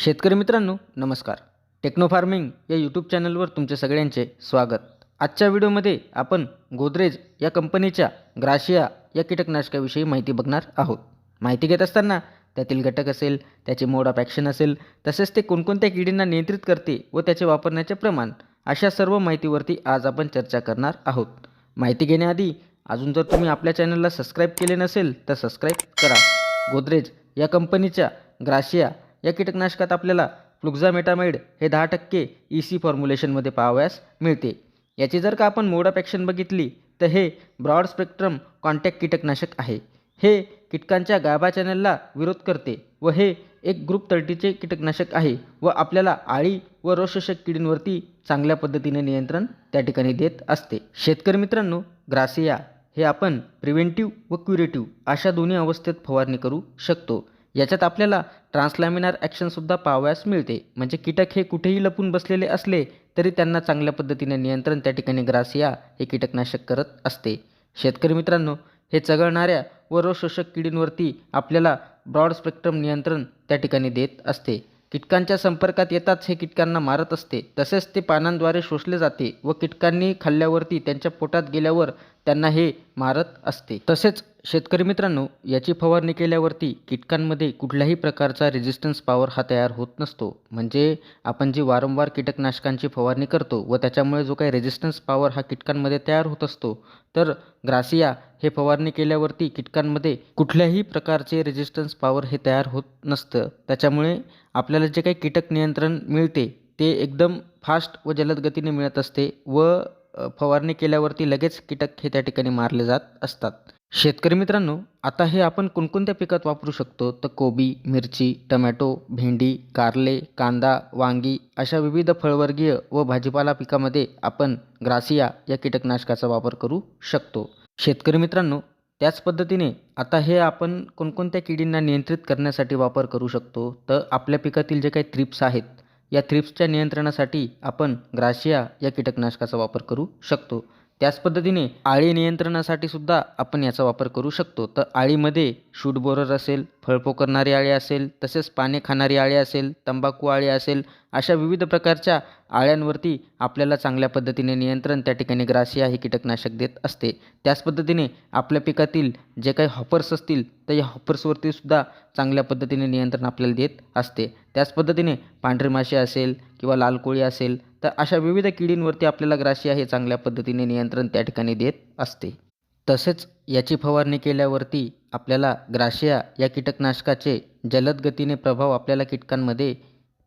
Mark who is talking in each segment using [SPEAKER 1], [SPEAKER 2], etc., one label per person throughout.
[SPEAKER 1] शेतकरी मित्रांनो नमस्कार. टेक्नो फार्मिंग या यूट्यूब चॅनलवर तुमचे सगळ्यांचे स्वागत. आजच्या व्हिडिओमध्ये आपण गोदरेज या कंपनीच्या ग्राशिया या कीटकनाशकाविषयी माहिती बघणार आहोत. माहिती घेत असताना त्यातील घटक असेल त्याचे मोड ऑफ ॲक्शन असेल तसेच ते कोणकोणत्या किडींना नियंत्रित करते व त्याचे वापरण्याचे प्रमाण अशा सर्व माहितीवरती आज आपण चर्चा करणार आहोत. माहिती घेण्याआधी अजून जर तुम्ही आपल्या चॅनलला सबस्क्राईब केले नसेल तर सबस्क्राईब करा. गोदरेज या कंपनीच्या ग्राशिया या कीटकनाशकात आपल्याला फ्लुक्झामेटामाइड हे दहा टक्के ई सी फॉर्म्युलेशनमध्ये पाहावयास मिळते. याची जर का आपण मोड ऑफ ॲक्शन बघितली तर हे ब्रॉड स्पेक्ट्रम कॉन्टॅक्ट कीटकनाशक आहे. हे कीटकांच्या गाभा चॅनलला विरोध करते व हे एक ग्रुप थर्टीचे कीटकनाशक आहे व आपल्याला आळी व रोगशोषक किडींवरती चांगल्या पद्धतीने नियंत्रण त्या ठिकाणी देत असते. शेतकरी मित्रांनो ग्रासिया हे आपण प्रिव्हेंटिव्ह व क्युरेटिव्ह अशा दोन्ही अवस्थेत फवारणी करू शकतो. याच्यात आपल्याला ट्रान्सलॅमिनार ॲक्शनसुद्धा पाहावयास मिळते. म्हणजे कीटक हे कुठेही लपून बसलेले असले तरी त्यांना चांगल्या पद्धतीने नियंत्रण त्या ठिकाणी ग्रासिया हे कीटकनाशक करत असते. शेतकरी मित्रांनो हे चघळणाऱ्या व रोगशोषक किडींवरती आपल्याला ब्रॉड स्पेक्ट्रम नियंत्रण त्या ठिकाणी देत असते. कीटकांच्या संपर्कात येताच हे कीटकांना मारत असते. तसेच ते पानांद्वारे शोषले जाते व कीटकांनी खाल्ल्यावरती त्यांच्या पोटात गेल्यावर त्यांना हे मारत असते. तसेच शेतकरी मित्रांनो याची फवारणी केल्यावरती कीटकांमध्ये कुठल्याही प्रकारचा रेजिस्टन्स पॉवर हा तयार होत नसतो. म्हणजे आपण जी वारंवार कीटकनाशकांची फवारणी करतो व त्याच्यामुळे जो काही रेजिस्टन्स पॉवर हा कीटकांमध्ये तयार होत असतो तर ग्रासिया हे फवारणी केल्यावरती कीटकांमध्ये कुठल्याही प्रकारचे रेजिस्टन्स पॉवर हे तयार होत नसतं. त्याच्यामुळे आपल्याला जे काही कीटक नियंत्रण मिळते ते एकदम फास्ट व जलद गतीने मिळत असते व फवारणी केल्यावरती लगेच कीटक हे त्या ठिकाणी मारले जात असतात. शेतकरी मित्रांनो आता हे आपण कोणकोणत्या पिकात वापरू शकतो? तर कोबी मिरची टमॅटो भेंडी कारले कांदा वांगी अशा विविध फळवर्गीय व भाजीपाला पिकामध्ये आपण ग्रासिया या कीटकनाशकाचा वापर करू शकतो. शेतकरी मित्रांनो त्याच पद्धतीने आता हे आपण कोणकोणत्या किडींना नियंत्रित करण्यासाठी वापर करू शकतो? तर आपल्या पिकातील जे काही थ्रिप्स आहेत या थ्रिप्सच्या नियंत्रणासाठी आपण ग्राशिया या कीटकनाशकाचा वापर करू शकतो. त्याच पद्धतीने आळी नियंत्रणासाठी सुद्धा आपण याचा वापर करू शकतो. तर आळीमध्ये शूट बोरर असेल फळफो करणारी आळी असेल तसेच पाने खाणारी आळी असेल तंबाखू आळी असेल अशा विविध प्रकारच्या आळ्यांवरती आपल्याला चांगल्या पद्धतीने नियंत्रण त्या ठिकाणी ग्रासिया हे कीटकनाशक देत असते. त्याच पद्धतीने आपल्या पिकातील जे काही हॉपर्स असतील तर या हॉपर्सवरती सुद्धा चांगल्या पद्धतीने नियंत्रण आपल्याला देत असते. त्याच पद्धतीने पांढरी माशी असेल किंवा लाल कोळी असेल तर अशा विविध किडींवरती आपल्याला ग्रासिया हे चांगल्या पद्धतीने नियंत्रण त्या ठिकाणी देत असते. तसेच याची फवारणी केल्यावरती आपल्याला ग्राशिया या कीटकनाशकाचे जलद गतीने प्रभाव आपल्याला कीटकांमध्ये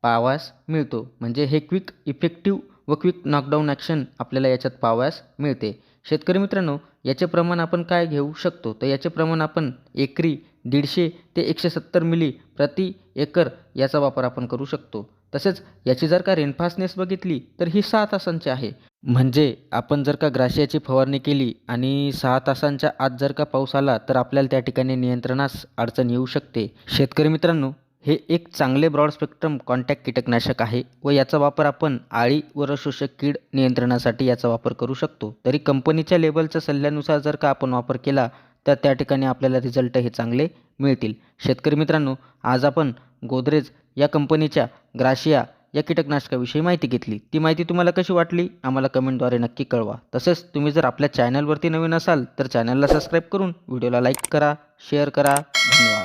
[SPEAKER 1] पावास मिळतो. म्हणजे हे क्विक इफेक्टिव्ह व क्विक नॉकडाऊन ॲक्शन आपल्याला याच्यात पावास मिळते. शेतकरी मित्रांनो याचे प्रमाण आपण काय घेऊ शकतो? तर याचे प्रमाण आपण एकरी दीडशे ते एकशे सत्तर मिली प्रति एकर याचा वापर आपण करू शकतो. तसेच याची जर का रेनफास्टनेस बघितली तर ही सहा तासांची आहे. म्हणजे आपण जर का ग्राशियाची फवारणी केली आणि सहा तासांच्या आत जर का पाऊस आला तर आपल्याला त्या ठिकाणी नियंत्रणास अडचण येऊ शकते. शेतकरी मित्रांनो हे एक चांगले ब्रॉड स्पेक्ट्रम कॉन्टॅक्ट कीटकनाशक आहे व याचा वापर आपण आळी व रसशोषक कीड नियंत्रणासाठी याचा वापर करू शकतो. तरी कंपनीच्या लेबलच्या सल्ल्यानुसार जर का आपण वापर केला तर त्या ठिकाणी आपल्याला रिझल्ट हे चांगले मिळतील. शेतकरी मित्रांनो आज आपण गोदरेज या कंपनीच्या ग्राशिया या कीटकनाशकाविषयी माहिती घेतली. ती माहिती तुम्हाला कशी वाटली? आम्हाला कमेंटद्वारे नक्की कळवा. तसेच तुम्ही जर आपल्या चॅनलवरती नवीन असाल तर चॅनलला सबस्क्राईब करून व्हिडिओला लाईक करा शेअर करा. धन्यवाद.